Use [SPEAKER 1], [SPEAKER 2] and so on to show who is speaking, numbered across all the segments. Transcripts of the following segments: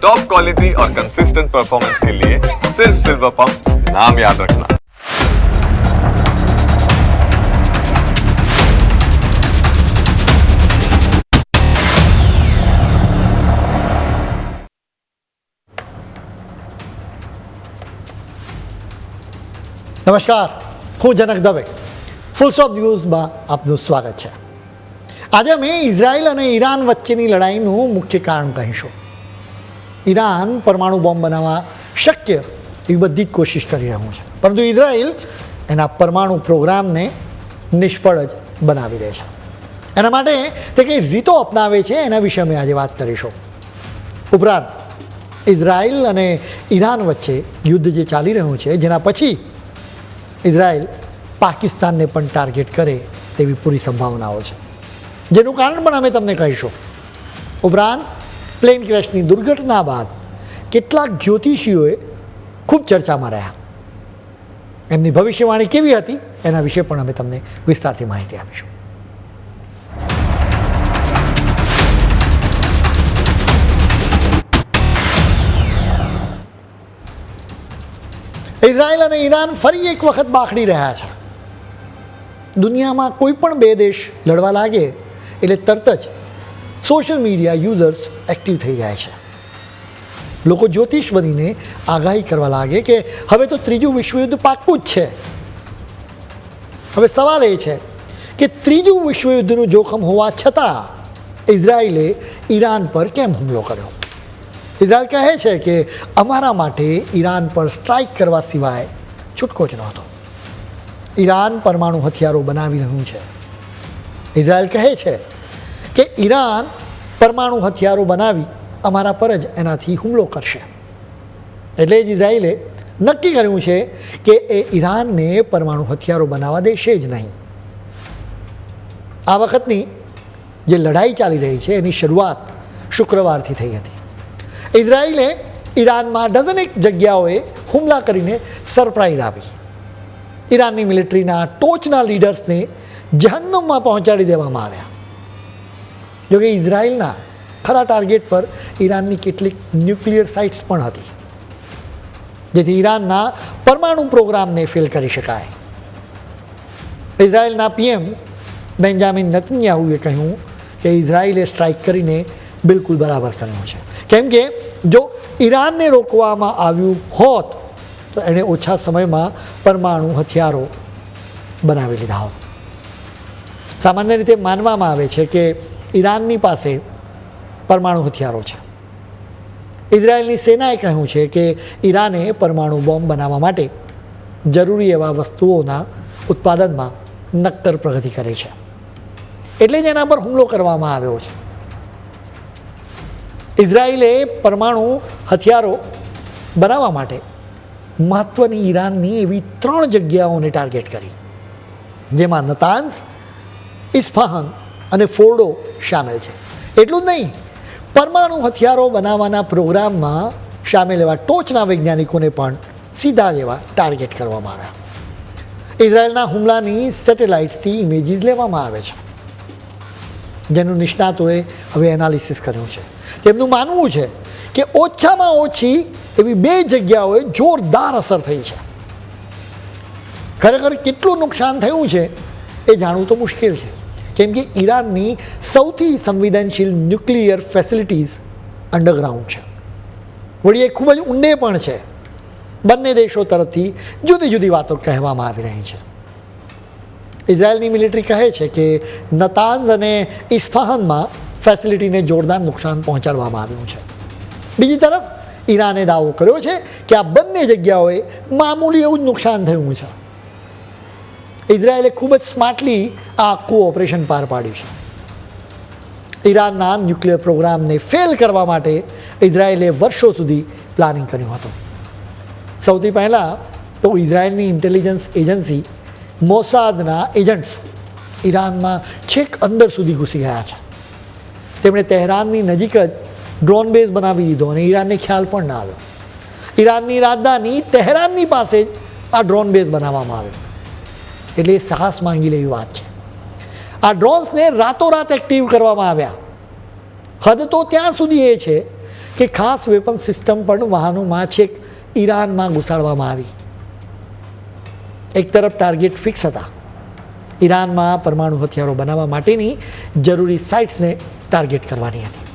[SPEAKER 1] Top quality और consistent performance के लिए सिर्फ सिल्वर पंप नाम याद रखना
[SPEAKER 2] નમસ્કાર હું જનક દવે ફૂલ સ્ટોપ ન્યૂઝમાં આપનું સ્વાગત છે આજે અમે ઇઝરાયલ અને ઈરાન વચ્ચેની લડાઈનું મુખ્ય કારણ કહીશું ઈરાન પરમાણુ બોમ્બ બનાવવા શક્ય એવી બધી જ કોશિશ કરી રહ્યું છે. પરંતુ ઇઝરાયલ એના પરમાણુ પ્રોગ્રામને નિષ્ફળ જ બનાવી દે છે. એના માટે તે કઈ રીતો અપનાવે છે એના વિશે અમે આજે વાત કરીશું. ઉપરાંત ઇઝરાયલ અને ઈરાન વચ્ચે યુદ્ધ જે ચાલી રહ્યું છે, જેના પછી ઇઝરાયલ પાકિસ્તાનને પણ ટાર્ગેટ કરે તેવી પૂરી સંભાવનાઓ છે. જેનું કારણ પણ અમે તમને કહીશું. ઉપરાંત પ્લેન ક્રેશની દુર્ઘટના બાદ કેટલાક જ્યોતિષીઓએ ખૂબ ચર્ચામાં રહ્યા. એમની ભવિષ્યવાણી કેવી હતી, એના વિશે પણ અમે તમને વિસ્તારથી માહિતી આપીશું. ઇઝરાયલ અને ઈરાન ફરી એક વખત બાખડી રહ્યા છે. દુનિયામાં કોઈ પણ બે દેશ લડવા લાગે, એટલે તરત જ સોશિયલ મીડિયા યુઝર્સ એક્ટિવ થઈ જાય છે. લોકો જ્યોતિષ બનીને આગાહી કરવા લાગે કે હવે તો ત્રીજું વિશ્વયુદ્ધ પાકું જ છે. હવે સવાલ એ છે કે ત્રીજું વિશ્વયુદ્ધનું જોખમ હોવા છતાં ઇઝરાયલે ઈરાન પર કેમ હુમલો કર્યો? ઇઝરાયલ કહે છે કે અમારા માટે ઈરાન પર સ્ટ્રાઇક કરવા સિવાય છૂટકો જ નહોતો. ઈરાન પરમાણુ હથિયારો બનાવી રહ્યું છે. ઇઝરાયલ કહે છે કે ઈરાન પરમાણુ હથિયારો બનાવી અમારા પર જ એનાથી હુમલો કરશે. એટલે જ ઇઝરાયલે નક્કી કર્યું છે કે એ ઈરાનને પરમાણુ હથિયારો બનાવવા દેશે જ નહીં. આ વખતની જે લડાઈ ચાલી રહી છે, એની શરૂઆત શુક્રવારથી થઈ હતી. ઇઝરાયલે ઈરાનમાં ડઝનેક જગ્યાઓએ હુમલા કરીને સરપ્રાઇઝ આપી. ઈરાનની મિલિટરીના ટોચના લીડર્સને જહન્નમમાં પહોંચાડી દેવામાં આવ્યા. જોકે ઇઝરાયલના ખરા ટાર્ગેટ પર ઈરાનની કેટલીક ન્યુક્લિયર સાઇટ્સ પણ હતી, જેથી ઈરાનના પરમાણુ પ્રોગ્રામને ફેલ કરી શકાય. ઇઝરાયલના પીએમ બેન્જામિન નતન્યાહુએ કહ્યું કે ઇઝરાયલે સ્ટ્રાઇક કરીને બિલકુલ બરાબર કર્યું છે. કેમ કે જો ઈરાનને રોકવામાં આવ્યું હોત, તો એણે ઓછા સમયમાં પરમાણુ હથિયારો બનાવી લીધા હોત. સામાન્ય રીતે માનવામાં આવે છે કે ઈરાનની પાસે પરમાણુ હથિયારો છે. ઇઝરાયલની સેનાએ કહ્યું છે કે ઈરાને પરમાણુ બોમ્બ બનાવવા માટે જરૂરી એવા વસ્તુઓના ઉત્પાદનમાં નક્કર પ્રગતિ કરી છે. એટલે જ એના પર હુમલો કરવામાં આવ્યો છે. ઇઝરાયલે પરમાણુ હથિયારો બનાવવા માટે મહત્ત્વની ઈરાનની એવી ત્રણ જગ્યાઓને ટાર્ગેટ કરી, જેમાં નતાન્સ ઇસ્ફાહન અને ફોર્ડો સામેલ છે. એટલું જ નહીં, પરમાણુ હથિયારો બનાવવાના પ્રોગ્રામમાં સામેલ એવા ટોચના વૈજ્ઞાનિકોને પણ સીધા જ એવા ટાર્ગેટ કરવામાં આવ્યા. ઇઝરાયલના હુમલાની સેટેલાઇટ્સથી ઇમેજીસ લેવામાં આવે છે. જેનું નિષ્ણાતોએ હવે એનાલિસિસ કર્યું છે. તેમનું માનવું છે કે ઓછામાં ઓછી એવી બે જગ્યાઓએ જોરદાર અસર થઈ છે. ખરેખર કેટલું નુકસાન થયું છે એ જાણવું તો મુશ્કેલ છે. કેમ કે ઈરાનની સૌથી સંવેદનશીલ ન્યુક્લિયર ફેસિલિટીઝ અંડરગ્રાઉન્ડ છે. વળી એ ખૂબ જ ઊંડે પણ છે. બંને દેશો તરફથી જુદી જુદી વાતો કહેવામાં આવી રહી છે. ઇઝરાયલની મિલિટરી કહે છે કે નતાન્ઝ અને ઇસ્ફાહનમાં ફેસિલિટીને જોરદાર નુકસાન પહોંચાડવામાં આવ્યું છે. બીજી તરફ ઈરાને દાવો કર્યો છે કે આ બંને જગ્યાઓએ મામૂલી એવું જ નુકસાન થયું છે. ઇઝરાયલે ખૂબ જ સ્માર્ટલી આ આખું ઓપરેશન પાર પાડ્યું છે. ઈરાનના ન્યુક્લિયર પ્રોગ્રામને ફેલ કરવા માટે ઇઝરાયેલે વર્ષો સુધી પ્લાનિંગ કર્યું હતું. સૌથી પહેલાં તો ઇઝરાયેલની ઇન્ટેલિજન્સ એજન્સી મોસાદના એજન્ટ્સ ઈરાનમાં છેક અંદર સુધી ઘૂસી ગયા છે. તેમણે તહેરાનની નજીક જ ડ્રોન બેઝ બનાવી દીધો અને ઈરાનને ખ્યાલ પણ ના આવ્યો. ઈરાનની રાજધાની તહેરાનની પાસે જ આ ડ્રોન બેઝ બનાવવામાં આવ્યો. એટલે એ સાહસ માંગી લેવી વાત છે. આ ડ્રોન્સને રાતોરાત એક્ટિવ કરવામાં આવ્યા. હદ તો ત્યાં સુધી એ છે કે ખાસ વેપન સિસ્ટમ પણ વાહનોમાં છેક ઈરાનમાં ઘુસાડવામાં આવી. એક તરફ ટાર્ગેટ ફિક્સ હતા. ઈરાનમાં પરમાણુ હથિયારો બનાવવા માટેની જરૂરી સાઇટ્સને ટાર્ગેટ કરવાની હતી.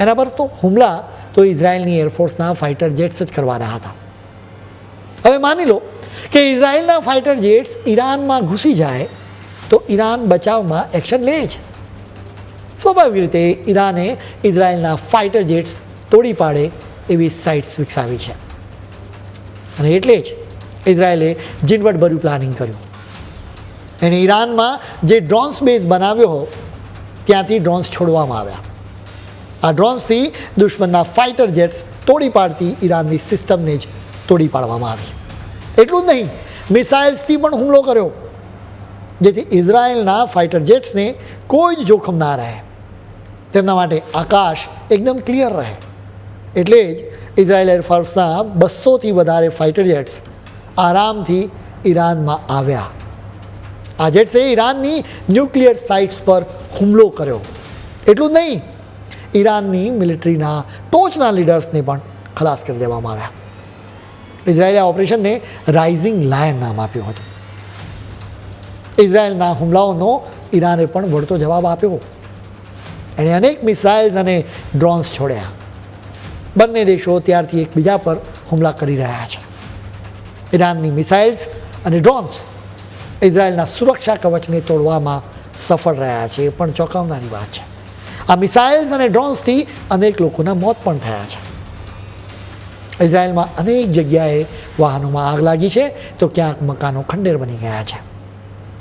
[SPEAKER 2] એના પર તો હુમલા તો ઇઝરાયલની એરફોર્સના ફાઇટર જેટ્સ જ કરવાના હતા. હવે માની લો કે ઇઝરાયલના ફાઇટર જેટ્સ ઈરાનમાં ઘૂસી જાય તો ઈરાન બચાવમાં એક્શન લે જ સ્વાભાવિક રીતે ઈરાને ઇઝરાયલના ફાઇટર જેટ્સ તોડી પાડે એવી સાઇટ્સ વિકસાવી છે. અને એટલે જ ઇઝરાયલે ઝીણવટભર્યું પ્લાનિંગ કર્યું. એને ઈરાનમાં જે ડ્રોન્સ બેઝ બનાવ્યો ત્યાંથી ડ્રોન્સ છોડવામાં આવ્યા. આ ડ્રોન્સથી દુશ્મનના ફાઇટર જેટ્સ તોડી પાડતી ઈરાનની સિસ્ટમને જ તોડી પાડવામાં આવી. એટલું જ નહીં. મિસાઇલ્સથી પણ હુમલો કર્યો. જેથી ઇઝરાયલના ફાઇટર જેટ્સને કોઈ જ જોખમ ના રહે. તેમના માટે આકાશ એકદમ ક્લિયર રહે. એટલે જ ઇઝરાયલ એરફોર્સના બસોથી વધારે ફાઇટર જેટ્સ આરામથી ઈરાનમાં આવ્યા. આ જેટ્સે ઈરાનની ન્યુક્લિયર સાઇટ્સ પર હુમલો કર્યો. એટલું જ નહીં, ઈરાનની મિલિટરીના ટોચના લીડર્સને પણ ખલાસ કરી દેવામાં આવ્યા. ઇઝરાયેલે આ ઓપરેશનને રાઇઝિંગ લાયન નામ આપ્યું હતું. ઇઝરાયેલના હુમલાઓનો ઈરાને પણ વળતો જવાબ આપ્યો. એણે અનેક મિસાઇલ્સ અને ડ્રોન્સ છોડ્યા. બંને દેશો ત્યારથી એકબીજા પર હુમલા કરી રહ્યા છે. ઈરાનની મિસાઇલ્સ અને ડ્રોન્સ ઇઝરાયેલના સુરક્ષા કવચને તોડવામાં સફળ રહ્યા છે, એ પણ ચોંકાવનારી વાત છે. આ મિસાઇલ્સ અને ડ્રોન્સથી અનેક લોકોના મોત પણ થયા છે. ઇઝરાયેલમાં અનેક જગ્યાએ વાહનોમાં આગ લાગી છે. તો ક્યાંક મકાનો ખંડેર બની ગયા છે.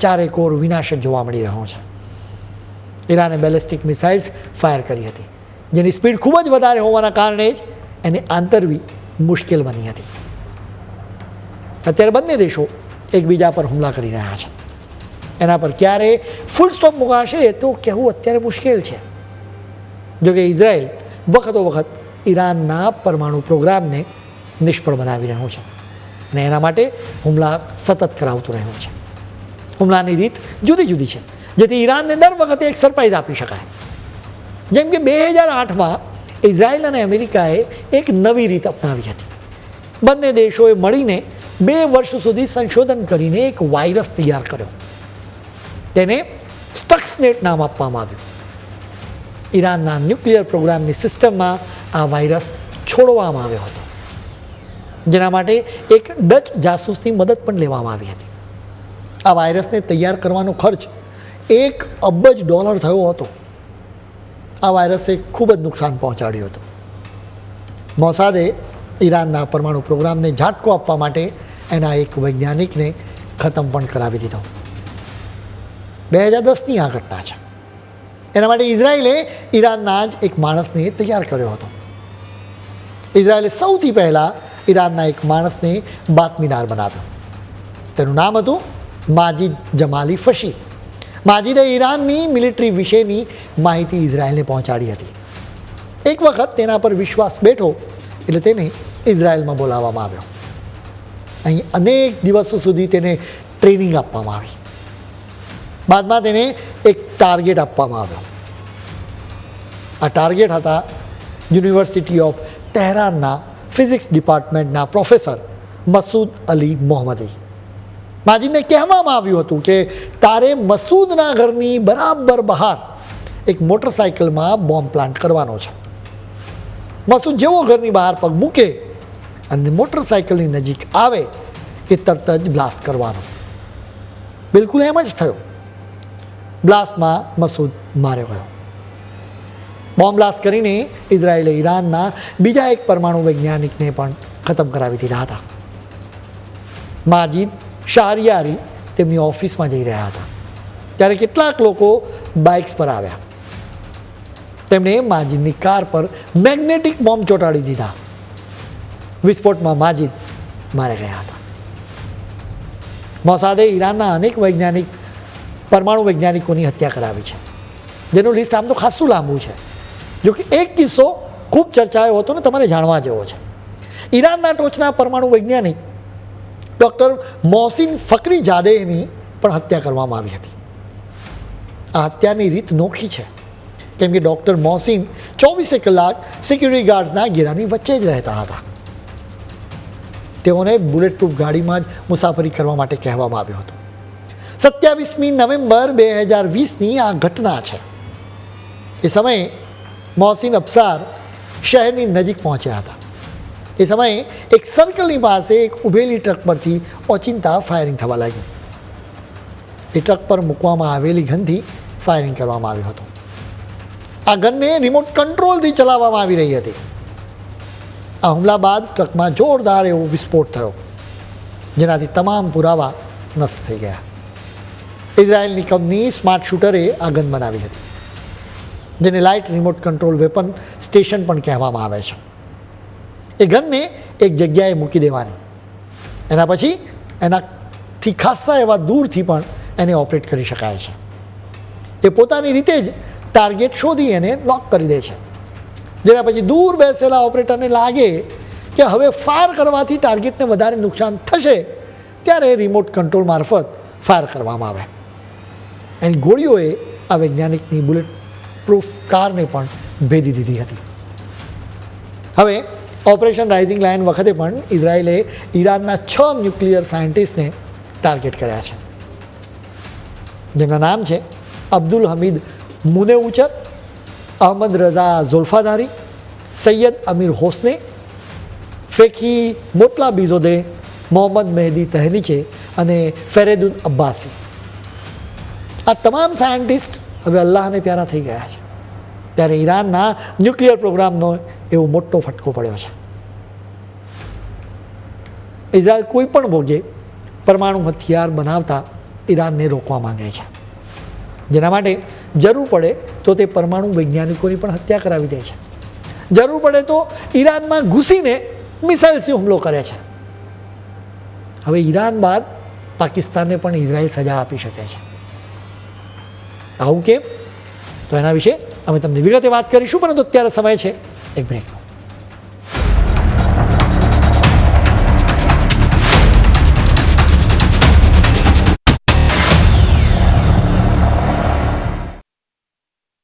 [SPEAKER 2] ચારે કોર વિનાશ જ જોવા મળી રહ્યો છે. ઈરાને બેલેસ્ટિક મિસાઇલ્સ ફાયર કરી હતી. જેની સ્પીડ ખૂબ જ વધારે હોવાના કારણે જ એને આંતરવી મુશ્કેલ બની હતી. અત્યારે બંને દેશો એકબીજા પર હુમલા કરી રહ્યા છે. એના પર ક્યારે ફૂલ સ્ટોપ મુકાશે તો કહેવું અત્યારે મુશ્કેલ છે. જોકે ઇઝરાયલ વખતો વખત ઈરાનના પરમાણુ પ્રોગ્રામને નિષ્ફળ બનાવી રહ્યું છે. અને એના માટે હુમલા સતત કરાવતું રહ્યું છે. હુમલાની રીત જુદી જુદી છે. જેથી ઈરાનને દર વખતે એક સરપ્રાઇઝ આપી શકાય. જેમ કે બે હજાર આઠમાં ઇઝરાયલ અને અમેરિકાએ એક નવી રીત અપનાવી હતી. બંને દેશોએ મળીને બે વર્ષ સુધી સંશોધન કરીને એક વાયરસ તૈયાર કર્યો. તેને સ્ટક્સનેટ નામ આપવામાં આવ્યું. ઈરાનના ન્યુક્લિયર પ્રોગ્રામની સિસ્ટમમાં આ વાયરસ છોડવામાં આવ્યો હતો. જેના માટે એક ડચ જાસૂસની મદદ પણ લેવામાં આવી હતી. આ વાયરસને તૈયાર કરવાનો ખર્ચ એક અબજ ડોલર થયો હતો. આ વાયરસે ખૂબ જ નુકસાન પહોંચાડ્યું હતું. મોસાદે ઈરાનના પરમાણુ પ્રોગ્રામને ઝાટકો આપવા માટે એના એક વૈજ્ઞાનિકને ખતમ પણ કરાવી દીધો. બે હજાર દસની આ ઘટના છે. એના માટે ઇઝરાયલે ઈરાનના જ એક માણસને તૈયાર કર્યો હતો. ઇઝરાયલે સૌથી પહેલાં ઈરાનના એક માણસને બાતમીદાર બનાવ્યો. તેનું નામ હતું માજીદ જમાલી ફશી. માજીદે ઈરાનની મિલિટરી વિશેની માહિતી ઇઝરાયલને પહોંચાડી હતી. એક વખત તેના પર વિશ્વાસ બેઠો એટલે તેને ઇઝરાયલમાં બોલાવવામાં આવ્યો. અહીં અનેક દિવસો સુધી તેને ટ્રેનિંગ આપવામાં આવી. બાદમાં તેને એક ટાર્ગેટ આપવામાં આવ્યો. આ ટાર્ગેટ હતા યુનિવર્સિટી ઓફ તહેરાનના ફિઝિક્સ ડિપાર્ટમેન્ટના પ્રોફેસર મસૂદ અલી મોહમ્મદી માજીદને કહેવામાં આવ્યું હતું કે તારે મસૂદના ઘરની બરાબર બહાર એક મોટરસાઇકલમાં બોમ્બ પ્લાન્ટ કરવાનો છે. મસૂદ જેવો ઘરની બહાર પગ મૂકે અને મોટરસાઇકલની નજીક આવે એ તરત જ બ્લાસ્ટ કરવાનો. બિલકુલ એમ જ થયો. બ્લાસ્ટમાં મસૂદ માર્યો ગયો. બોમ્બ બ્લાસ્ટ કરીને ઇઝરાયેલે ઈરાનના બીજા એક પરમાણુ વૈજ્ઞાનિકને પણ ખતમ કરાવી દીધા હતા. માજીદ શારિયારી તેમની ઓફિસમાં જઈ રહ્યા હતા. ત્યારે કેટલાક લોકો બાઇક્સ પર આવ્યા. તેમણે માજીદની કાર પર મેગ્નેટિક બોમ્બ ચોંટાડી દીધા. વિસ્ફોટમાં માજીદ માર્યા ગયા હતા. મોસાદે ઈરાનના અનેક વૈજ્ઞાનિક પરમાણુ વૈજ્ઞાનિકોની હત્યા કરાવી છે. જેનું લિસ્ટ આમ તો ખાસું લાંબુ છે. જો કે એક કિસ્સો ખૂબ ચર્ચાયો હતો ને તમારે જાણવા જેવો છે. ઈરાનના ટોચના પરમાણુ વૈજ્ઞાનિક ડૉક્ટર મોહસિન ફકરી જાદેની પણ હત્યા કરવામાં આવી હતી. આ હત્યાની રીત નોખી છે. કેમ કે ડૉક્ટર મોહસિન ચોવીસે કલાક સિક્યુરિટી ગાર્ડ્સના ઘેરાની વચ્ચે જ રહેતા હતા. તેઓને બુલેટ પ્રૂફ ગાડીમાં જ મુસાફરી કરવા માટે કહેવામાં આવ્યું હતું. સત્યાવીસમી નવેમ્બર બે હજાર વીસની આ ઘટના છે. એ સમયે મોહસિન અફસાર શહેરની નજીક પહોંચ્યા હતા. એ સમયે એક સર્કલની પાસે એક ઊભેલી ટ્રક પરથી ઓચિંતા ફાયરિંગ થવા લાગ્યું એ ટ્રક પર મૂકવામાં આવેલી ગનથી ફાયરિંગ કરવામાં આવ્યું હતું. આ ગનને રિમોટ કંટ્રોલથી ચલાવવામાં આવી રહી હતી. આ હુમલા બાદ ટ્રકમાં જોરદાર એવો વિસ્ફોટ થયો, જેનાથી તમામ પુરાવા નષ્ટ થઈ ગયા. ઇઝરાયેલની કંપની સ્માર્ટ શૂટરે આ ગન બનાવી હતી, જેને light remote control weapon station પણ કહેવામાં આવે છે. એ ગનને એક જગ્યાએ મૂકી દેવાની. એના પછી એનાથી ખાસ્સા એવા દૂરથી પણ એને ઓપરેટ કરી શકાય છે. એ પોતાની રીતે જ ટાર્ગેટ શોધી એને લોક કરી દે છે. જેના પછી દૂર બેસેલા ઓપરેટરને લાગે કે હવે ફાયર કરવાથી ટાર્ગેટને વધારે નુકસાન થશે, ત્યારે રિમોટ કંટ્રોલ મારફત ફાયર કરવામાં આવે. એની ગોળીઓએ આ વૈજ્ઞાનિકની બુલેટ પ્રૂફ કારને પણ ભેદી દીધી હતી. હવે, ઓપરેશન રાઇઝિંગ લાયન વખતે પણ ઇઝરાયેલે ઈરાનના છ ન્યુક્લિયર સાયન્ટિસ્ટને ટાર્ગેટ કર્યા છે. જેમના નામ છે અબ્દુલ હમીદ મુનેઉચર, અહમદ રઝા ઝુલ્ફાદારી, સૈયદ અમીર હોસને, ફેખી મોતલા બિઝોદે મોહમ્મદ મહેદી તહેનીચે અને ફેરેદુન અબ્બાસી. આ તમામ સાયન્ટિસ્ટ હવે અલ્લાહને પ્યારા થઈ ગયા છે. ત્યારે ઈરાનના ન્યુક્લિયર પ્રોગ્રામનો એવો મોટો ફટકો પડ્યો છે. ઇઝરાયલ કોઈ પણ ભોગે પરમાણુ હથિયાર બનાવતા ઈરાનને રોકવા માંગે છે. જેના માટે જરૂર પડે તો તે પરમાણુ વૈજ્ઞાનિકોની પણ હત્યા કરાવી દે છે. જરૂર પડે તો ઈરાનમાં ઘૂસીને મિસાઇલ્સથી હુમલો કરે છે. હવે ઈરાન બાદ પાકિસ્તાનને પણ ઇઝરાયલ સજા આપી શકે છે. આવું કેમ? તો એના વિશે અમે તમને વિગતે વાત કરીશું, પરંતુ અત્યારે સમય છે. એક બ્રેકનો